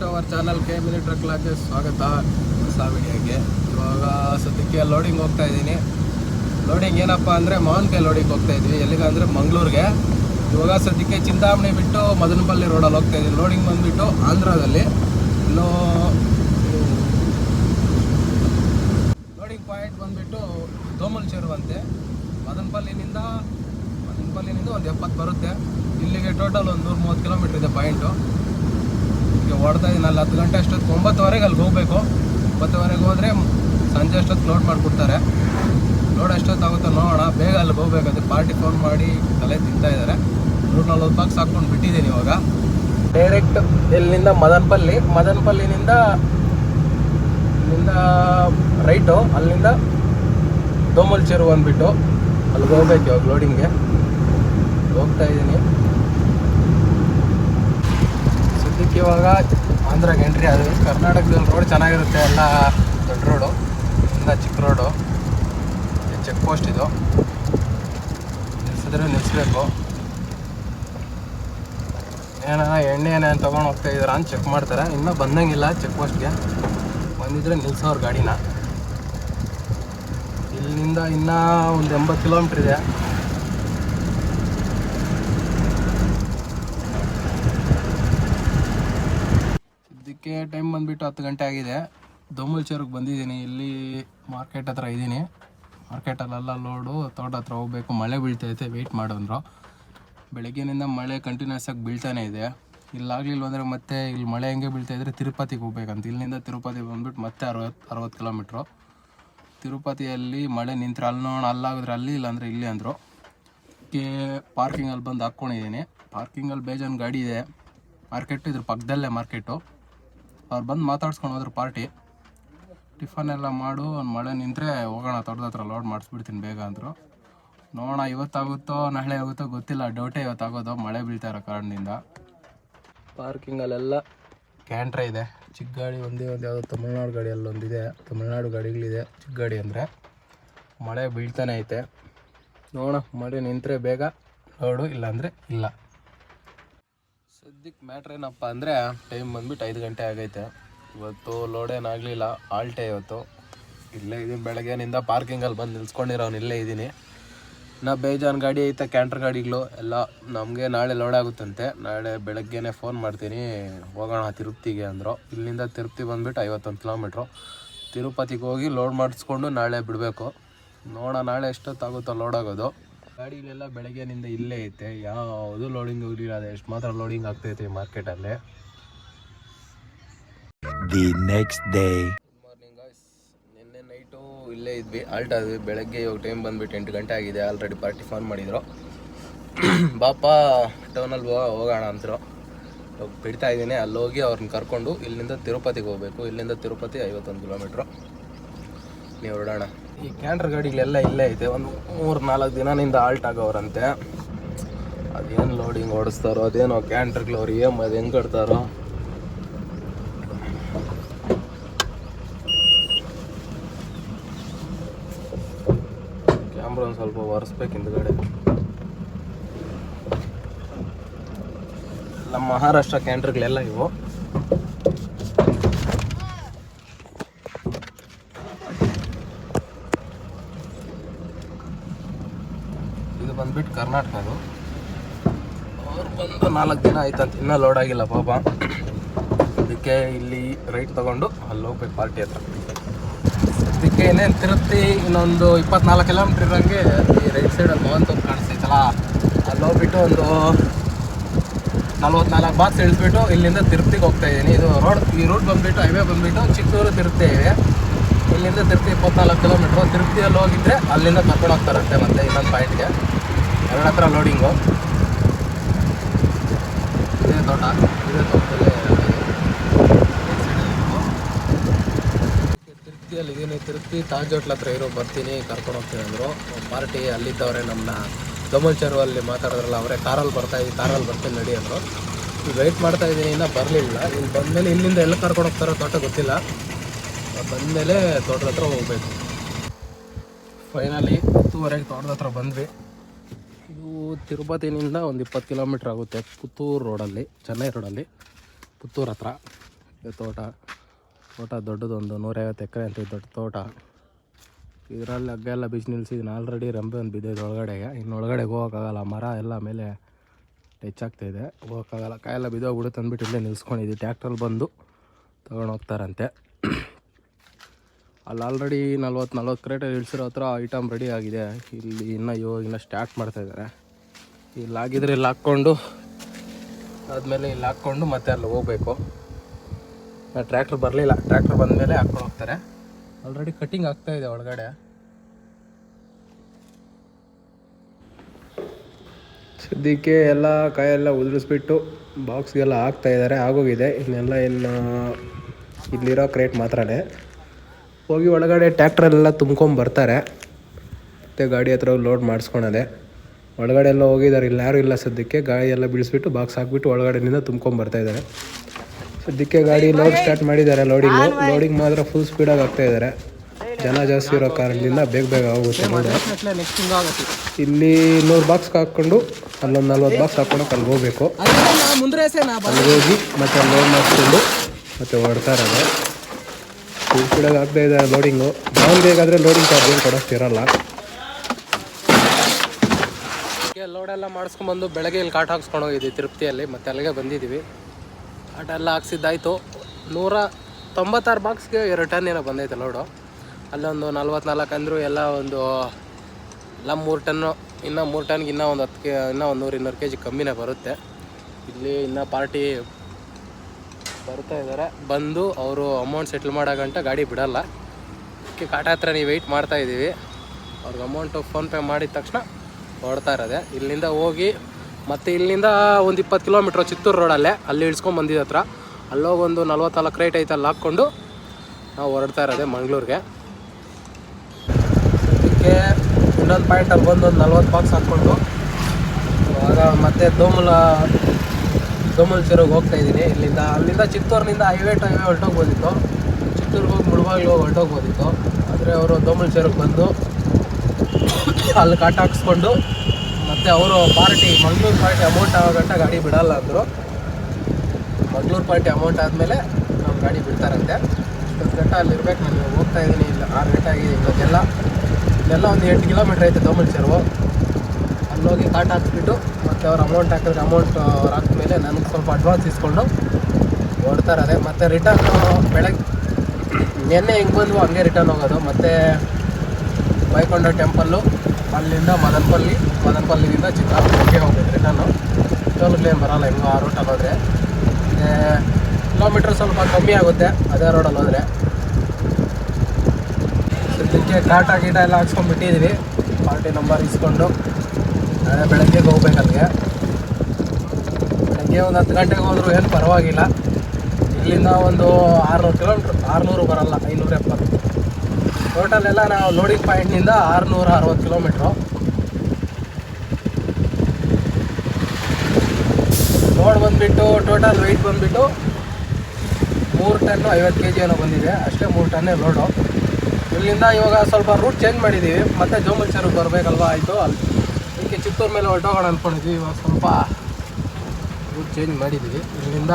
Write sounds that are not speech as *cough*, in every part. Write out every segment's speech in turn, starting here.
To our channel ಕೆ mini truck ಸ್ವಾಗತ. ಹೊಸ ವಿಡಿಯೋಗೆ ಇವಾಗ ಸದ್ಯಕ್ಕೆ ಲೋಡಿಂಗ್ ಹೋಗ್ತಾ ಇದ್ದೀನಿ. ಲೋಡಿಂಗ್ ಏನಪ್ಪ ಅಂದರೆ ಮಾವನ್ಕಾಯಿ ಲೋಡಿಂಗ್ ಹೋಗ್ತಾ ಇದ್ವಿ. ಎಲ್ಲಿಗೆ ಅಂದರೆ ಮಂಗಳೂರಿಗೆ. ಇವಾಗ ಸದ್ಯಕ್ಕೆ ಚಿಂತಾಮಣಿ ಬಿಟ್ಟು ಮದನಪಲ್ಲಿ ರೋಡಲ್ಲಿ ಹೋಗ್ತಾ ಇದ್ದೀನಿ. ಲೋಡಿಂಗ್ ಬಂದುಬಿಟ್ಟು ಆಂಧ್ರದಲ್ಲಿ. ಇನ್ನು ಲೋಡಿಂಗ್ ಪಾಯಿಂಟ್ ಬಂದುಬಿಟ್ಟು ದೋಮಲ್ ಅಂತೆ ಮದನಪಲ್ಲಿನಿಂದ ಮದನಪಲ್ಲಿನಿಂದ ಒಂದು ಎಪ್ಪತ್ತು ಬರುತ್ತೆ. ಇಲ್ಲಿಗೆ ಟೋಟಲ್ ಒಂದು ನೂರು ಮೂವತ್ತು ಕಿಲೋಮೀಟ್ರ್ ಇದೆ ಪಾಯಿಂಟು ಓಡ್ತಾ ಇದ್ದೀನಿ ಅಲ್ಲಿ ಹತ್ತು ಗಂಟೆ ಅಷ್ಟೊತ್ತು ಒಂಬತ್ತುವರೆಗೆ ಅಲ್ಲಿ ಹೋಗಬೇಕು. ಒಂಬತ್ತುವರೆಗೆ ಹೋದರೆ ಸಂಜೆ ಅಷ್ಟೊತ್ತು ಲೋಡ್ ಮಾಡಿಕೊಡ್ತಾರೆ. ಲೋಡ್ ಎಷ್ಟೊತ್ತಾಗುತ್ತೋ ನೋಡೋಣ. ಬೇಗ ಅಲ್ಲಿಗೆ ಹೋಗ್ಬೇಕು. ಅದಕ್ಕೆ ಪಾರ್ಟಿ ಫೋನ್ ಮಾಡಿ ತಲೆ ತಿಂತಾ ಇದ್ದಾರೆ. ನೂರ ನಲ್ವತ್ತು ಬಾಕ್ಸ್ ಹಾಕ್ಕೊಂಡು ಬಿಟ್ಟಿದ್ದೀನಿ ಇವಾಗ. ಡೈರೆಕ್ಟ್ ಇಲ್ಲಿಂದ ಮದನಪಲ್ಲಿ, ಮದನಪಲ್ಲಿನಿಂದ ಇಲ್ಲಿಂದ ರೈಟು ಅಲ್ಲಿಂದ ದೋಮಲ್ ಚೆರು ಅಂದ್ಬಿಟ್ಟು ಅಲ್ಲಿಗೆ ಹೋಗ್ಬೇಕು ಇವಾಗ ಲೋಡಿಂಗ್ಗೆ ಹೋಗ್ತಾ ಇದ್ದೀನಿ ಸದ್ಯಕ್ಕೆ ಇವಾಗ ಆಂಧ್ರಾಗೆ ಎಂಟ್ರಿ ಆದ್ವಿ ಕರ್ನಾಟಕದಲ್ಲಿ ರೋಡ್ ಚೆನ್ನಾಗಿರುತ್ತೆ ಎಲ್ಲ ದೊಡ್ಡ ರೋಡು ಇಂದ ಚಿಕ್ಕ ರೋಡು ಚೆಕ್ ಪೋಸ್ಟ್ ಇದು. ನಿಲ್ಸಿದ್ರೆ ನಿಲ್ಲಿಸ್ಬೇಕು ಏನಾರ ಎಣ್ಣೆ ಏನೇನು ತೊಗೊಂಡು ಹೋಗ್ತಾ ಇದ್ದೀರಾ ಅಂತ ಚೆಕ್ ಮಾಡ್ತಾರೆ. ಇನ್ನೂ ಬಂದಂಗಿಲ್ಲ ಚೆಕ್ ಪೋಸ್ಟ್ಗೆ ಬಂದಿದ್ರೆ ನಿಲ್ಸೋರು ಗಾಡಿನ. ಇಲ್ಲಿಂದ ಇನ್ನೂ ಒಂದು ಎಂಬತ್ತು ಕಿಲೋಮೀಟ್ರ್ ಇದೆ. ಇದಕ್ಕೆ ಟೈಮ್ ಬಂದುಬಿಟ್ಟು ಹತ್ತು ಗಂಟೆ ಆಗಿದೆ. ದೊಮ್ಮಲ್ಚೂರಿಗೆ ಬಂದಿದ್ದೀನಿ. ಇಲ್ಲಿ ಮಾರ್ಕೆಟ್ ಹತ್ರ ಇದ್ದೀನಿ. ಮಾರ್ಕೆಟಲ್ಲೆಲ್ಲ ಲೋಡು ತೋಟ ಹತ್ರ ಹೋಗ್ಬೇಕು. ಮಳೆ ಬೀಳ್ತೈತೆ ವೆಯ್ಟ್ ಮಾಡಂದ್ರು. ಬೆಳಗ್ಗಿನಿಂದ ಮಳೆ ಕಂಟಿನ್ಯೂಸ್ ಆಗಿ ಬೀಳ್ತಾನೆ ಇದೆ. ಇಲ್ಲಾಗಲಿಲ್ಲ ಅಂದರೆ ಮತ್ತೆ ಇಲ್ಲಿ ಮಳೆ ಹೆಂಗೆ ಬೀಳ್ತಾ ಇದ್ರೆ ತಿರುಪತಿಗೆ ಹೋಗ್ಬೇಕಂತ. ಇಲ್ಲಿಂದ ತಿರುಪತಿ ಬಂದ್ಬಿಟ್ಟು ಮತ್ತೆ ಅರವತ್ತು ಅರವತ್ತು ಕಿಲೋಮೀಟ್ರು ತಿರುಪತಿಯಲ್ಲಿ ಮಳೆ ನಿಂತ್ರೆ ಅಲ್ಲಿ ನೋಡೋಣ ಅಲ್ಲಾಗಿದ್ರೆ ಅಲ್ಲಿ ಇಲ್ಲಾಂದರೆ ಇಲ್ಲಿ ಅಂದರು. ಕೆ ಪಾರ್ಕಿಂಗಲ್ಲಿ ಬಂದು ಹಾಕ್ಕೊಂಡಿದ್ದೀನಿ. ಪಾರ್ಕಿಂಗಲ್ಲಿ ಬೇಜಾನ್ ಗಾಡಿ ಇದೆ. ಮಾರ್ಕೆಟು ಇದ್ರ ಪಕ್ಕದಲ್ಲೇ ಮಾರ್ಕೆಟು ಅವ್ರು ಬಂದು ಮಾತಾಡ್ಸ್ಕೊಂಡು ಹೋದ್ರು ಪಾರ್ಟಿ. ಟಿಫನ್ ಎಲ್ಲ ಮಾಡು ಒಂದು ಮಳೆ ನಿಂತರೆ ಹೋಗೋಣ ತೋಟದ ಹತ್ರ ಲೋಡ್ ಮಾಡಿಸ್ಬಿಡ್ತೀನಿ ಬೇಗ ಅಂದರು. ನೋಡೋಣ ಇವತ್ತಾಗುತ್ತೋ ನಾಳೆ ಆಗುತ್ತೋ ಗೊತ್ತಿಲ್ಲ ಡೌಟೇ ಇವತ್ತಾಗೋದು ಮಳೆ ಬೀಳ್ತಾ ಇರೋ ಕಾರಣದಿಂದ. ಪಾರ್ಕಿಂಗಲ್ಲೆಲ್ಲ ಕ್ಯಾಂಟ್ರ ಇದೆ. ಚಿಕ್ಕ ಗಾಡಿ ಒಂದೇ ಒಂದು ಯಾವುದೋ ತಮಿಳ್ನಾಡು ಗಾಡಿಯಲ್ಲಿ ಒಂದಿದೆ. ತಮಿಳ್ನಾಡು ಗಾಡಿಗಳಿದೆ ಚಿಕ್ಕ ಗಾಡಿ ಅಂದರೆ. ಮಳೆ ಬೀಳ್ತಾನೆ ಐತೆ. ನೋಡೋಣ ಮಳೆ ನಿಂತರೆ ಬೇಗ ಲೋಡು ಇಲ್ಲಾಂದರೆ ಇಲ್ಲ. ಸದ್ಯಕ್ಕೆ ಮ್ಯಾಟ್ರ್ ಏನಪ್ಪ ಅಂದರೆ ಟೈಮ್ ಬಂದ್ಬಿಟ್ಟು ಐದು ಗಂಟೆ ಆಗೈತೆ. ಇವತ್ತು ಲೋಡ್ ಏನಾಗಲಿಲ್ಲ ಆಲ್ಟೆ ಇವತ್ತು. ಇಲ್ಲೇ ಇದ್ದೀನಿ ಬೆಳಗ್ಗೆನಿಂದ ಪಾರ್ಕಿಂಗಲ್ಲಿ ಬಂದು ನಿಲ್ಸ್ಕೊಂಡಿರೋನು ಇಲ್ಲೇ ಇದ್ದೀನಿ ನಾ ಬೇಜಾನ್ ಗಾಡಿ ಐತೆ ಕ್ಯಾಂಟ್ರ್ ಗಾಡಿಗಳು. ಎಲ್ಲ ನಮಗೆ ನಾಳೆ ಲೋಡ್ ಆಗುತ್ತಂತೆ. ನಾಳೆ ಬೆಳಗ್ಗೆನೇ ಫೋನ್ ಮಾಡ್ತೀನಿ. ಹೋಗೋಣ ತಿರುಪ್ತಿಗೆ ಅಂದರು. ಇಲ್ಲಿಂದ ತಿರುಪ್ತಿ ಬಂದುಬಿಟ್ಟು ಐವತ್ತೊಂದು ಕಿಲೋಮೀಟ್ರು ತಿರುಪತಿಗೆ ಹೋಗಿ ಲೋಡ್ ಮಾಡಿಸ್ಕೊಂಡು ನಾಳೆ ಬಿಡಬೇಕು. ನೋಡೋಣ, ನಾಳೆ ಎಷ್ಟೊತ್ತಾಗುತ್ತೋ ಲೋಡ್ ಆಗೋದು. ಗಾಡಿಗಳೆಲ್ಲ ಬೆಳಗ್ಗೆನಿಂದ ಇಲ್ಲೇ ಐತೆ. ಯಾವುದು ಲೋಡಿಂಗ್ ಹೋಗಲಿಲ್ಲ ಅದು ಎಷ್ಟು ಮಾತ್ರ ಲೋಡಿಂಗ್ ಆಗ್ತೈತೆ ಮಾರ್ಕೆಟಲ್ಲಿ. The next day good morning ನಿನ್ನೆ ನೈಟು ಇಲ್ಲೇ ಇದ್ವಿ. ಆಲ್ಟ್ ಆದ್ವಿ ಬೆಳಗ್ಗೆ ಇವಾಗ ಟೈಮ್ ಬಂದ್ಬಿಟ್ಟು ಎಂಟು ಗಂಟೆ ಆಗಿದೆ. ಆಲ್ರೆಡಿ ಪಾರ್ಟಿ ಫೋನ್ ಮಾಡಿದ್ರು. *clears throat* ಬಾಪ ಟೌನಲ್ಲಿ ಹೋಗ ಹೋಗೋಣ ಅಂತರು ಬಿಡ್ತಾ ಇದ್ದೀನಿ. ಅಲ್ಲಿ ಹೋಗಿ ಅವ್ರನ್ನ ಕರ್ಕೊಂಡು ಇಲ್ಲಿಂದ ತಿರುಪತಿಗೆ ಹೋಗ್ಬೇಕು. ಇಲ್ಲಿಂದ ತಿರುಪತಿ ಐವತ್ತೊಂದು ಕಿಲೋಮೀಟ್ರು ನೀವು ಹೊರಡೋಣ. ಈ ಕ್ಯಾಂಟ್ರ್ ಗಾಡಿಗಳೆಲ್ಲ ಇಲ್ಲೇ ಐತೆ ಒಂದು ಮೂರು ನಾಲ್ಕು ದಿನದಿಂದ ಆಲ್ಟ್ ಆಗೋರಂತೆ ಅದೇನು ಲೋಡಿಂಗ್ ಓಡಿಸ್ತಾರೋ, ಅದೇನೋ ಕ್ಯಾಂಟ್ರ್ಗಳು ಅವ್ರು ಏಮ್ ಅದು ಹೆಂಗೆ ಕಟ್ತಾರೋ. ಕ್ಯಾಮ್ರಾ ಒಂದು ಸ್ವಲ್ಪ ಒರೆಸ್ಬೇಕು ಹಿಂದ್ಗಡೆ ನಮ್ಮ ಮಹಾರಾಷ್ಟ್ರ ಕ್ಯಾಂಟ್ರ್ಗಳೆಲ್ಲ ಇವು. ಬಂದ್ಬಿಟ್ಟು ಕರ್ನಾಟಕದು. ಅವ್ರು ಬಂದು ನಾಲ್ಕು ದಿನ ಆಯ್ತಂತ. ಇನ್ನೂ ಲೋಡ್ ಆಗಿಲ್ಲ ಪಾಪ. ಅದಕ್ಕೆ ಇಲ್ಲಿ ರೈಟ್ ತಗೊಂಡು ಅಲ್ಲಿ ಹೋಗ್ಬೇಕು ಪಾರ್ಟಿ ಹತ್ರ. ಅದಕ್ಕೆ ಇನ್ನೇನು ತಿರುಪತಿ ಇನ್ನೊಂದು ಇಪ್ಪತ್ನಾಲ್ಕು ಕಿಲೋಮೀಟ್ರ್ ಇರೋಂಗೆ ಈ ರೈಟ್ ಸೈಡಲ್ಲಿ ಮೋಹನ್ ತೋಪ್ ಕಾಣಿಸ್ತೈತಲ್ಲ ಅಲ್ಲಿ ಹೋಗ್ಬಿಟ್ಟು ಒಂದು ನಲ್ವತ್ನಾಲ್ಕು ಬಾಕ್ಸ್ ಇಳಿಸ್ಬಿಟ್ಟು ಇಲ್ಲಿಂದ ತಿರುಪ್ತಿಗೆ ಹೋಗ್ತಾ ಇದ್ದೀನಿ. ಇದು ರೋಡ್ ಈ ರೂಟ್ ಬಂದುಬಿಟ್ಟು ಹೈವೇ ಬಂದುಬಿಟ್ಟು ಚಿಕ್ಕೂರು ತಿರುಪ್ತಿ ಇದೆ ಇಲ್ಲಿಂದ ತಿರುಪ್ತಿ ಇಪ್ಪತ್ನಾಲ್ಕು ಕಿಲೋಮೀಟ್ರು ತಿರುಪ್ತಿಯಲ್ಲಿ ಹೋಗಿದ್ರೆ ಅಲ್ಲಿಂದ ಕರ್ಕೊಂಡು ಹೋಗ್ತಾರಂತೆ ಮತ್ತೆ ಇನ್ನೊಂದು ಪಾಯಿಂಟ್ಗೆ ಎರಡು ಹತ್ರ ಲೋಡಿಂಗು ಇದೇ ತೋಟ ಇದೇ ತೋಟದಲ್ಲಿ ತಿರುಪತಿಯಲ್ಲಿ ಇದೀನಿ ತಿರುಪ್ತಿ ತಾಜ್ ಹೋಟ್ಲ್ ಹತ್ರ ಇರೋ ಬರ್ತೀನಿ, ಕರ್ಕೊಂಡು ಹೋಗ್ತೀನಿ ಅಂದರು. ಪಾರ್ಟಿ ಅಲ್ಲಿದ್ದವ್ರೆ ನಮ್ಮನ್ನ ದಮಲ್ಚರು ಅಲ್ಲಿ ಮಾತಾಡಿದ್ರಲ್ಲ, ಅವರೇ ಕಾರಲ್ಲಿ ಬರ್ತಾ ಇದ್ದೀವಿ ಕಾರಲ್ಲಿ ಬರ್ತೀನಿ ನಡಿ ಅಂದರು. ವೆಯ್ಟ್ ಮಾಡ್ತಾ ಇದ್ದೀನಿ, ಇನ್ನೂ ಬರಲಿಲ್ಲ. ಇಲ್ಲಿ ಬಂದಮೇಲೆ ಇಲ್ಲಿಂದ ಎಲ್ಲ ಕರ್ಕೊಂಡು ಹೋಗ್ತಾರೋ ತೋಟ ಗೊತ್ತಿಲ್ಲ. ಬಂದಮೇಲೆ ತೋಟದ ಹತ್ರ ಹೋಗ್ಬೇಕು. ಫೈನಲಿ ಹತ್ತುವರೆಗೆ ತೋಟದ ಹತ್ರ ಬಂದ್ವಿ. ಇದು ತಿರುಪತಿನಿಂದ ಒಂದು ಇಪ್ಪತ್ತು ಕಿಲೋಮೀಟ್ರ್ ಆಗುತ್ತೆ ಪುತ್ತೂರು ರೋಡಲ್ಲಿ, ಚೆನ್ನೈ ರೋಡಲ್ಲಿ. ಪುತ್ತೂರು ಹತ್ರ. ಇದು ತೋಟ. ತೋಟ ದೊಡ್ಡದೊಂದು, ನೂರೈವತ್ತು ಎಕರೆ ಅಂತ ದೊಡ್ಡ ತೋಟ. ಇದರಲ್ಲಿ ಹಗ್ಗ ಎಲ್ಲ ಬಿಸಿ ನಿಲ್ಸಿದ್ದೀನಿ. ಆಲ್ರೆಡಿ ರಂಬೆ ಒಂದು ಬಿದ್ದಿದೆ ಒಳಗಡೆಗೆ. ಇನ್ನು ಒಳಗಡೆಗೆ ಹೋಗೋಕ್ಕಾಗಲ್ಲ. ಮರ ಎಲ್ಲ ಮೇಲೆ ಟಚ್ ಆಗ್ತಾಯಿದೆ ಹೋಗೋಕ್ಕಾಗಲ್ಲ. ಕಾಯೆಲ್ಲ ಬಿದ್ದೋಗ್ಬಿಡುತ್ತೆ ಅಂದ್ಬಿಟ್ಟು ಇಲ್ಲೇ ನಿಲ್ಸ್ಕೊಂಡಿದ್ವಿ. ಟ್ಯಾಕ್ಟ್ರಲ್ಲಿ ಬಂದು ತೊಗೊಂಡು ಹೋಗ್ತಾರಂತೆ. ಅಲ್ಲಿ ಆಲ್ರೆಡಿ ನಲ್ವತ್ತು ನಲ್ವತ್ತು ಕ್ರೇಟಲ್ಲಿ ಇಳಿಸಿರೋ ಹತ್ರ ಐಟಮ್ ರೆಡಿ ಆಗಿದೆ. ಇಲ್ಲಿ ಇನ್ನೂ ಇವಾಗ ಇನ್ನೂ ಸ್ಟಾರ್ಟ್ ಮಾಡ್ತಾಯಿದ್ದಾರೆ ಇಲ್ಲಿ ಆಗಿದ್ರೆ ಇಲ್ಲಿ ಹಾಕ್ಕೊಂಡು ಆದಮೇಲೆ ಇಲ್ಲಿ ಹಾಕ್ಕೊಂಡು ಮತ್ತೆ ಅಲ್ಲಿ ಹೋಗ್ಬೇಕು. ಟ್ರ್ಯಾಕ್ಟ್ರ್ ಬರಲಿಲ್ಲ. ಟ್ರ್ಯಾಕ್ಟ್ರ್ ಬಂದಮೇಲೆ ಹಾಕ್ಕೊಂಡು ಹೋಗ್ತಾರೆ. ಆಲ್ರೆಡಿ ಕಟ್ಟಿಂಗ್ ಆಗ್ತಾ ಇದೆ ಒಳಗಡೆ. ಸದ್ಯಕ್ಕೆ ಎಲ್ಲ ಕಾಯೆಲ್ಲ ಉದುರಿಸ್ಬಿಟ್ಟು ಬಾಕ್ಸ್ಗೆಲ್ಲ ಹಾಕ್ತಾ ಇದ್ದಾರೆ ಆಗೋಗಿದೆ. ಇನ್ನೆಲ್ಲ ಇನ್ನು ಇಲ್ಲಿರೋ ಕ್ರೇಟ್ ಮಾತ್ರನೇ. ಹೋಗಿ ಒಳಗಡೆ ಟ್ಯಾಕ್ಟ್ರಲ್ಲೆಲ್ಲ ತುಂಬ್ಕೊಂಡು ಬರ್ತಾರೆ. ಮತ್ತು ಗಾಡಿ ಹತ್ರ ಲೋಡ್ ಮಾಡಿಸ್ಕೊಳದೆ. ಒಳಗಡೆ ಎಲ್ಲ ಹೋಗಿದ್ದಾರೆ. ಇಲ್ಲಿ ಯಾರೂ ಇಲ್ಲ ಸದ್ಯಕ್ಕೆ. ಗಾಡಿ ಎಲ್ಲ ಬಿಡಿಸ್ಬಿಟ್ಟು ಬಾಕ್ಸ್ ಹಾಕ್ಬಿಟ್ಟು ಒಳಗಡೆನಿಂದ ತುಂಬ್ಕೊಂಡು ಬರ್ತಾ ಇದ್ದಾರೆ. ಸದ್ಯಕ್ಕೆ ಗಾಡಿ ಲೋಡ್ ಸ್ಟಾರ್ಟ್ ಮಾಡಿದ್ದಾರೆ ಲೋಡಿಂಗು ಲೋಡಿಂಗ್ ಮಾತ್ರ ಫುಲ್ ಸ್ಪೀಡಾಗಿ ಆಗ್ತಾ ಇದ್ದಾರೆ. ಜನ ಜಾಸ್ತಿ ಇರೋ ಕಾರಣದಿಂದ ಬೇಗ ಬೇಗ ಆಗುತ್ತೆ ನೋಡಿ ಇಲ್ಲಿ ನೂರು ಬಾಕ್ಸ್ ಹಾಕ್ಕೊಂಡು ಅಲ್ಲೊಂದು ನಲ್ವತ್ತು ಬಾಕ್ಸ್ ಹಾಕ್ಕೊಂಡು ಅಲ್ಲಿ ಹೋಗ್ಬೇಕು. ಅಲ್ಲಿ ಹೋಗಿ ಮತ್ತೆ ಲೋಡ್ ಮಾಡಿಸ್ಕೊಂಡು ಮತ್ತೆ ಹೊಡ್ತಾ ಸ್ಪೀಡಾಗಿ ಆಗ್ತಾ ಇದೆ ಲೋಡಿಂಗು ಡೌನ್ ಬೇಕಾದರೆ ಲೋಡಿಂಗ್ ಚಾರ್ಜ್ ಏನು ಕೊಡೋಷ್ಟಿರಲ್ಲ ಲೋಡೆಲ್ಲ ಮಾಡಿಸ್ಕೊಂಬಂದು ಬೆಳಗ್ಗೆ ಇಲ್ಲಿ ಕಾಟ್ ಹಾಕ್ಸ್ಕೊಂಡು ಹೋಗಿದ್ವಿ ತಿರುಪತಿಯಲ್ಲಿ, ಮತ್ತೆ ಅಲ್ಲಿಗೆ ಬಂದಿದ್ದೀವಿ. ಕಾಟೆಲ್ಲ ಹಾಕ್ಸಿದ್ದಾಯಿತು. ನೂರ ತೊಂಬತ್ತಾರು ಬಾಕ್ಸ್ಗೆ ಎರಡು ಟನ್ ಏನೋ ಬಂದೈತೆ ಲೋಡು ಅಲ್ಲೊಂದು ನಲ್ವತ್ನಾಲ್ಕು ಅಂದರೂ ಎಲ್ಲ ಒಂದು, ಎಲ್ಲ ಮೂರು ಟನ್ನು ಇನ್ನೂ ಮೂರು ಟನ್ಗೆ ಇನ್ನೂ ಒಂದು ಹತ್ತು ಕೆ, ಇನ್ನೂ ಒಂದು ನೂರು ಇನ್ನೂರು ಕೆ ಜಿ ಕಮ್ಮಿನೇ ಬರುತ್ತೆ. ಇಲ್ಲಿ ಇನ್ನೂ ಪಾರ್ಟಿ ಬರ್ತಾ ಇದ್ದಾರೆ. ಬಂದು ಅವರು ಅಮೌಂಟ್ ಸೆಟ್ಲ್ ಮಾಡೋ ಗಂಟ ಗಾಡಿ ಬಿಡಲ್ಲ. ಅದಕ್ಕೆ ಕಾಟ ಹತ್ರ ನೀವು ವೆಯ್ಟ್ ಮಾಡ್ತಾ ಇದ್ದೀವಿ ಅವ್ರಿಗೆ ಅಮೌಂಟು ಫೋನ್ಪೇ ಮಾಡಿದ ತಕ್ಷಣ ಹೊಡ್ತಾ ಇರೋದೆ. ಇಲ್ಲಿಂದ ಹೋಗಿ ಮತ್ತು ಇಲ್ಲಿಂದ ಒಂದು ಇಪ್ಪತ್ತು ಕಿಲೋಮೀಟ್ರ್ ಚಿತ್ತೂರು ರೋಡಲ್ಲೇ ಅಲ್ಲಿ ಇಳಿಸ್ಕೊಂಡು ಬಂದಿದ್ದ ಹತ್ರ. ಅಲ್ಲೋಗೊಂದು ನಲ್ವತ್ನಾಲ್ಕು ರೇಟ್ ಐತೆ ಅಲ್ಲಿ ಹಾಕ್ಕೊಂಡು ನಾವು ಹೊರಡ್ತಾ ಇರೋದೆ ಮಂಗಳೂರಿಗೆ. ಅದಕ್ಕೆ ಇನ್ನೊಂದು ಪಾಯಿಂಟಲ್ಲಿ ಬಂದು ಒಂದು ನಲ್ವತ್ತು ಬಾಕ್ಸ್ ಹಾಕ್ಕೊಂಡು. ಆಗ ಮತ್ತೆ ದೋಮಲ ದೋಮಲ್ ಚೆರುಗೆ ಹೋಗ್ತಾ ಇದ್ದೀನಿ ಇಲ್ಲಿಂದ ಅಲ್ಲಿಂದ ಚಿತ್ತೂರಿನಿಂದ ಹೈವೇ ಟು ಹೈವೇ ಹೊರಟೋಗ್ಬೋದಿತ್ತು. ಚಿತ್ತೂರಿಗೆ ಹೋಗಿ ಮುಳುಬಾಗಿಲು ಹೋಗಿ ಹೊರಟೋಗ್ಬೋದಿತ್ತು. ಆದರೆ ಅವರು ದೋಮಲ್ ಚೆರುಗೆ ಬಂದು ಅಲ್ಲಿ ಕಾಟ ಹಾಕ್ಸ್ಕೊಂಡು ಮತ್ತು ಅವರು ಪಾರ್ಟಿ ಮಂಗ್ಳೂರು ಪಾರ್ಟಿ ಅಮೌಂಟ್ ಆಗೋ ಗಂಟ ಗಾಡಿ ಬಿಡಲ್ಲ ಅಂದರು. ಮಂಗ್ಳೂರು ಪಾರ್ಟಿ ಅಮೌಂಟ್ ಆದಮೇಲೆ ನಾವು ಗಾಡಿ ಬಿಡ್ತಾರಂತೆ. ಗಂಟ ಅಲ್ಲಿ ಇರ್ಬೇಕು ನಾನು ಹೋಗ್ತಾ ಇದ್ದೀನಿ ಇಲ್ಲ ಆರು ಗಂಟೆ ಆಗಿದೆ ಇವಾಗೆಲ್ಲ. ಇದೆಲ್ಲ ಒಂದು ಎಂಟು ಕಿಲೋಮೀಟ್ರ್ ಐತೆ ದೋಮಲ್ ಚೆರುವು ಕಾಟ್ ಹಾಕ್ಬಿಟ್ಟು ಮತ್ತು ಅವ್ರು ಅಮೌಂಟ್ ಹಾಕಿದ್ರೆ ಅಮೌಂಟ್ ಅವ್ರು ಹಾಕಿದ್ಮೇಲೆ ನನಗೆ ಸ್ವಲ್ಪ ಅಡ್ವಾನ್ಸ್ ಇಸ್ಕೊಂಡು ಹೊಡ್ತಾರೆ ಅದೇ ಮತ್ತು ರಿಟರ್ನ್ ಬೆಳಗ್ಗೆ ನಿನ್ನೆ ಹೆಂಗೆ ಬಂದ್ವು ಹಂಗೆ ರಿಟರ್ನ್ ಹೋಗೋದು. ಮತ್ತು ಬೈಕೊಂಡ ಟೆಂಪಲ್ಲು ಅಲ್ಲಿಂದ ಮದನಪಲ್ಲಿ ಮದನಪಲ್ಲಿಯಿಂದ ಚಿತ್ರದುರ್ಗಕ್ಕೆ ಹೋಗ್ಬೇಕು ರಿಟರ್ನು ಟೋಲ್ ಕ್ಲೇಮ್ ಬರೋಲ್ಲ ಹೆಂಗೋ ಆ ರೂಟಲ್ಲಿ ಹೋದರೆ ಕಿಲೋಮೀಟ್ರ್ ಸ್ವಲ್ಪ ಕಮ್ಮಿ ಆಗುತ್ತೆ ಅದೇ ರೋಡಲ್ಲಿ ಹೋದರೆ ಸದ್ಯಕ್ಕೆ ಕಾಟ ಗೀಟ ಎಲ್ಲ ಹಾಕ್ಸ್ಕೊಂಡ್ಬಿಟ್ಟಿದ್ದೀವಿ ಪಾರ್ಟಿ ನಂಬರ್ ಇಸ್ಕೊಂಡು. ಬೆಳಗ್ಗೆ ಹೋಗ್ಬೇಕು ಅಲ್ಲಿಗೆ. ಬೆಳಗ್ಗೆ ಒಂದು ಹತ್ತು ಗಂಟೆಗೆ ಹೋದರೂ ಏನು ಪರವಾಗಿಲ್ಲ. ಇಲ್ಲಿಂದ ಒಂದು ಆರುನೂರು ಕಿಲೋಮೀಟ್ರ್ ಆರುನೂರು ಬರಲ್ಲ, ಐನೂರ ಎಪ್ಪತ್ತು. ಟೋಟಲ್ ಎಲ್ಲ ನಾವು ಲೋಡಿಂಗ್ ಪಾಯಿಂಟ್ನಿಂದ ಆರುನೂರ ಅರವತ್ತು ಕಿಲೋಮೀಟ್ರು ಲೋಡ್ ಬಂದುಬಿಟ್ಟು ಟೋಟಲ್ ವೆಯ್ಟ್ ಬಂದುಬಿಟ್ಟು ಮೂರು ಟನ್ನು ಐವತ್ತು ಕೆ ಜಿ ಏನೋ ಬಂದಿದೆ. ಅಷ್ಟೇ ಮೂರು ಟನ್ನೇ ಲೋಡು ಇಲ್ಲಿಂದ ಇವಾಗ ಸ್ವಲ್ಪ ರೂಟ್ ಚೇಂಜ್ ಮಾಡಿದ್ದೀವಿ ಮತ್ತೆ ಜೋಮಲ್ ಬರಬೇಕಲ್ವ ಬರಬೇಕಲ್ವಾ ಆಯಿತು. ಅಲ್ಲಿ ಅದಕ್ಕೆ ಚಿತ್ತೂರು ಮೇಲೆ ಹೊರಟೋಗೋಣ ಅಂದ್ಕೊಂಡಿದ್ವಿ ಇವಾಗ ಸ್ವಲ್ಪ ರೂಟ್ ಚೇಂಜ್ ಮಾಡಿದ್ದೀವಿ ಇಲ್ಲಿಂದ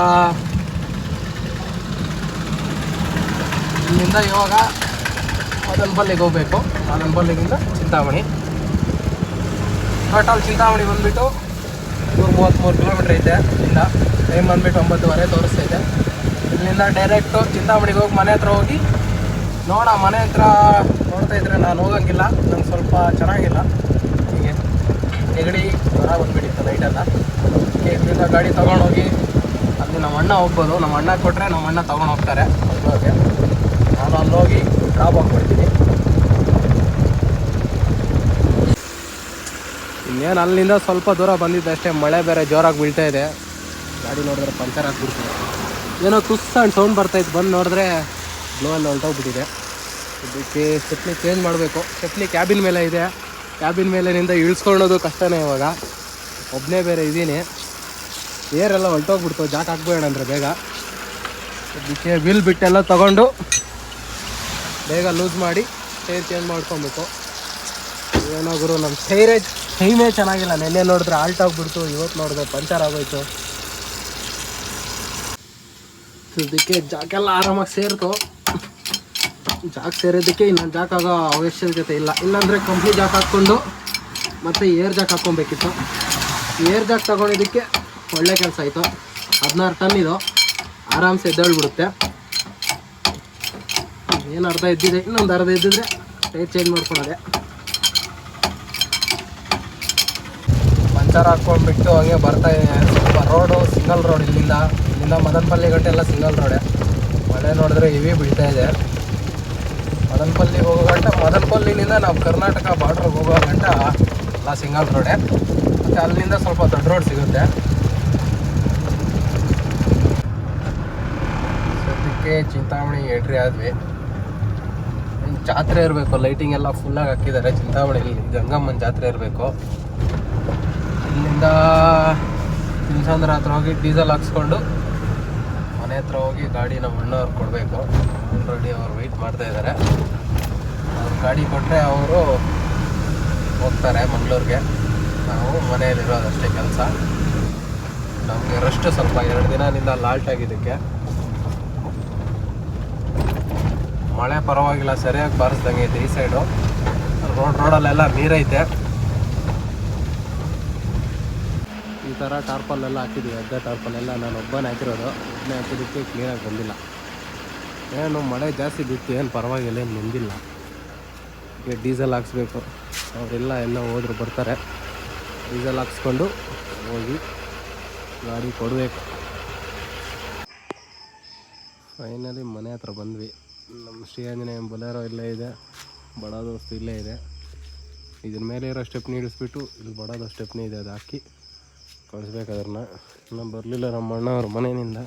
ಇಲ್ಲಿಂದ ಇವಾಗ ಮದನಪಲ್ಲಿಗೆ ಹೋಗಬೇಕು. ಮದನಪಲ್ಲಿಗಿಂದ ಚಿಂತಾಮಣಿ. ಟೋಟಲ್ ಚಿಂತಾಮಣಿ ಬಂದುಬಿಟ್ಟು ನೂರು ಮೂವತ್ತ್ಮೂರು ಕಿಲೋಮೀಟ್ರ್ ಐತೆ ಇಲ್ಲಿಂದ. ಟೈಮ್ ಬಂದುಬಿಟ್ಟು ಒಂಬತ್ತುವರೆ ತೋರಿಸ್ತೈತೆ ಇಲ್ಲಿಂದ ಡೈರೆಕ್ಟು ಚಿಂತಾಮಣಿಗೆ ಹೋಗಿ ಮನೆ ಹತ್ರ ಹೋಗಿ ನೋಡ ಮನೆ ಹತ್ರ ನೋಡ್ತಾ ಇದ್ರೆ ನಾನು ಹೋಗಂಗಿಲ್ಲ. ನಂಗೆ ಸ್ವಲ್ಪ ಚೆನ್ನಾಗಿಲ್ಲ. ನೆಗಡಿ ಜ್ವರ ಬಂದುಬಿಟ್ಟಿತ್ತು ನೈಟೆಲ್ಲ ಅದಕ್ಕೆ ಇಲ್ಲಿಂದ ಗಾಡಿ ತೊಗೊಂಡೋಗಿ ಅಲ್ಲಿ ನಮ್ಮ ಅಣ್ಣ ಹೋಗ್ಬೋದು ನಮ್ಮ ಅಣ್ಣ ಕೊಟ್ಟರೆ ನಮ್ಮ ಅಣ್ಣ ತೊಗೊಂಡು ಹೋಗ್ತಾರೆ. ಅಲ್ಲೋಗಿ ನಾನು ಅಲ್ಲೋಗಿ ಡ್ರಾಪ್ ಹಾಕ್ಬಿಡ್ತೀನಿ ಇನ್ನೇನು ಅಲ್ಲಿಂದ ಸ್ವಲ್ಪ ದೂರ ಬಂದಿದ್ದೆ ಅಷ್ಟೇ, ಮಳೆ ಬೇರೆ ಜೋರಾಗಿ ಬೀಳ್ತಾ ಇದೆ. ಗಾಡಿ ನೋಡಿದ್ರೆ ಪಂಚರ್ ಆಗಿಬಿಡ್ತು ಏನೋ ತುಸ್ ಆ್ಯಂಡ್ ಸೌಂಡ್ ಬರ್ತಾಯಿತ್ತು ಬಂದು ನೋಡಿದ್ರೆ ಗ್ಲೋ ಅಲ್ಲಿ ಹೊಲ್ಟೋಗ್ಬಿಟ್ಟಿದೆ. ಇದಕ್ಕೆ ಚಟ್ನಿ ಚೇಂಜ್ ಮಾಡಬೇಕು. ಚಟ್ನಿ ಕ್ಯಾಬಿನ್ ಮೇಲೆ ಇದೆ. ಕ್ಯಾಬಿನ್ ಮೇಲಿನಿಂದ ಇಳಿಸ್ಕೊಳ್ಳೋದು ಕಷ್ಟನೇ ಇವಾಗ. ಒಬ್ಬನೇ ಬೇರೆ ಇದ್ದೀನಿ. ಏರೆಲ್ಲ ಹೊಲ್ಟೋಗ್ಬಿಡ್ತು. ಜಾಕ್ ಹಾಕ್ಬೇಡ ಅಂದರೆ ಬೇಗ. ಅದಕ್ಕೆ ವಿಲ್ ಬಿಟ್ಟೆಲ್ಲ ತಗೊಂಡು ಬೇಗ ಲೂಸ್ ಮಾಡಿ ಟೈರ್ ಚೇಂಜ್ ಮಾಡ್ಕೊಬೇಕು. ಏನೋ ಗುರು ನಮ್ಮ ಟೈರೇ ಟೈಮೇ ಚೆನ್ನಾಗಿಲ್ಲ. ನೆನ್ನೆ ನೋಡಿದ್ರೆ ಆಲ್ಟ್ ಆಗಿಬಿಡ್ತು. ಇವತ್ತು ನೋಡಿದ್ರೆ ಪಂಚರ್ ಆಗೋಯ್ತು. ಇದಕ್ಕೆ ಜಾಕೆಲ್ಲ ಆರಾಮಾಗಿ ಸೇರ್ತು ಜಾಕ್ ಸೇರೋದಕ್ಕೆ ಇನ್ನೊಂದು ಜಾಕ್ ಆಗೋ ಅವಶ್ಯಕತೆ ಇಲ್ಲ. ಇಲ್ಲಾಂದರೆ ಕಂಪ್ನಿ ಜಾಕ್ ಹಾಕ್ಕೊಂಡು ಮತ್ತು ಏರ್ ಜಾಕ್ ಹಾಕ್ಕೊಬೇಕಿತ್ತು. ಏರ್ ಜಾಕ್ ತಗೊಂಡಿದ್ದಕ್ಕೆ ಒಳ್ಳೆ ಕೆಲಸ ಆಯಿತು. ಹದಿನಾರು ಟನ್ ಇದು. ಆರಾಮ್ಸೆ ಎದ್ದೇಳ್ಬಿಡುತ್ತೆ. ಏನು ಅರ್ಧ ಇದ್ದಿದೆ ಇನ್ನೊಂದು ಅರ್ಧ ಎದ್ದಿದ್ರೆ ಟೈರ್ ಚೇಂಜ್ ಮಾಡ್ಕೊಳೋದೆ ಪಂಚರ್ ಹಾಕ್ಕೊಂಡ್ಬಿಟ್ಟು ಹಂಗೆ ಬರ್ತಾ ಸ್ವಲ್ಪ ರೋಡು ಸಿಂಗಲ್ ರೋಡ್ ಇಲ್ಲಿಂದ. ಇಲ್ಲಿಂದ ಮದನಪಲ್ಲಿ ಗಂಟೆ ಎಲ್ಲ ಸಿಂಗಲ್ ರೋಡೆ ಮಳೆ ನೋಡಿದ್ರೆ ಇವಿ ಬೀಳ್ತಾ ಇದೆ. ಮದನಪಲ್ಲಿಗೆ ಹೋಗೋ ಗಂಟ. ಮದನಪಲ್ಲಿನಿಂದ ನಾವು ಕರ್ನಾಟಕ ಬಾರ್ಡ್ರಿಗೆ ಹೋಗೋ ಗಂಟ ಎಲ್ಲ ಸಿಂಗಲ್ ರೋಡೆ ಮತ್ತು ಅಲ್ಲಿಂದ ಸ್ವಲ್ಪ ದೊಡ್ಡ ರೋಡ್ ಸಿಗುತ್ತೆ. ಸದ್ಯಕ್ಕೆ ಚಿಂತಾಮಣಿ ಎಂಟ್ರಿ ಆದ್ವಿ. ಜಾತ್ರೆ ಇರಬೇಕು ಲೈಟಿಂಗ್ ಎಲ್ಲ ಫುಲ್ಲಾಗಿ ಹಾಕಿದ್ದಾರೆ ಚಿಂತಾಮಣಿಲಿ. ಗಂಗಮ್ಮನ ಜಾತ್ರೆ ಇರಬೇಕು. ಇಲ್ಲಿಂದ ತಿನ್ಸಂದ್ರ ಹತ್ರ ಹೋಗಿ ಡೀಸೆಲ್ ಹಾಕ್ಸ್ಕೊಂಡು ಮನೆ ಹತ್ರ ಹೋಗಿ ಗಾಡಿ ನಮ್ಮ ಅಣ್ಣವ್ರು ಕೊಡಬೇಕು. ಆಲ್ರೆಡಿ ಅವ್ರು ವೆಯ್ಟ್ ಮಾಡ್ತಾ ಇದ್ದಾರೆ ಅವ್ರು ಗಾಡಿ ಕೊಟ್ಟರೆ ಅವರು ಹೋಗ್ತಾರೆ ಮಂಗಳೂರಿಗೆ. ನಾವು ಮನೆಯಲ್ಲಿರೋದಷ್ಟೇ ಕೆಲಸ. ನಮಗೆ ರೆಸ್ಟ್ ಸ್ವಲ್ಪ ಎರಡು ದಿನದಿಂದ ಲಾಲ್ಟ್ ಆಗಿದ್ದಕ್ಕೆ. ಮಳೆ ಪರವಾಗಿಲ್ಲ, ಸರಿಯಾಗಿ ಬಾರಿಸ್ದಂಗೆ ಇದೆ ಈ ಸೈಡು ರೋಡ್, ರೋಡಲ್ಲೆಲ್ಲ ನೀರೈತೆ ಈ ಥರ ಟಾರ್ಪಲ್ ಎಲ್ಲ ಹಾಕಿದ್ವಿ, ಅರ್ಧ ಟಾರ್ಪಲ್ ಎಲ್ಲ ನಾನು ಒಬ್ಬನೇ ಹಾಕಿರೋದು ಒಬ್ಬನೇ ಹಾಕಿದ್ದಕ್ಕೆ ಕ್ಲೀನಾಗಿ ಬಂದಿಲ್ಲ. ಏನು ಮಳೆ ಜಾಸ್ತಿ ಬಿತ್ತು, ಏನು ಪರವಾಗಿಲ್ಲ, ಏನು ನಿಂದಿಲ್ಲ. ಈಗ ಡೀಸೆಲ್ ಹಾಕ್ಸ್ಬೇಕು. ಅವರೆಲ್ಲ ಎಲ್ಲ ಹೋದ್ರು, ಬರ್ತಾರೆ. ಡೀಸೆಲ್ ಹಾಕ್ಸ್ಕೊಂಡು ಹೋಗಿ ಗಾಡಿ ಕೊಡಬೇಕು. ಫೈನಲಿ ಮನೆ ಹತ್ರ ಬಂದ್ವಿ. ನಮ್ಮ ಶ್ರೀ ಆಂಜನೇಯ ಬೊಲೇರೋ ಇಲ್ಲೇ ಇದೆ ಬಡ ದೋಸ್ತು ಇಲ್ಲೇ ಇದೆ. ಇದ್ರ ಮೇಲೆ ಇರೋ ಸ್ಟೆಪ್ನಿ ಇಡಿಸ್ಬಿಟ್ಟು ಇಲ್ಲಿ ಬಡದ ಸ್ಟೆಪ್ನಿ ಇದೆ, ಅದು ಹಾಕಿ. ಕಳಿಸ್ಬೇಕು ಅದನ್ನ ಇನ್ನೂ ಬರಲಿಲ್ಲ ನಮ್ಮ ಅಣ್ಣ ಅವ್ರ ಮನೆಯಿಂದ.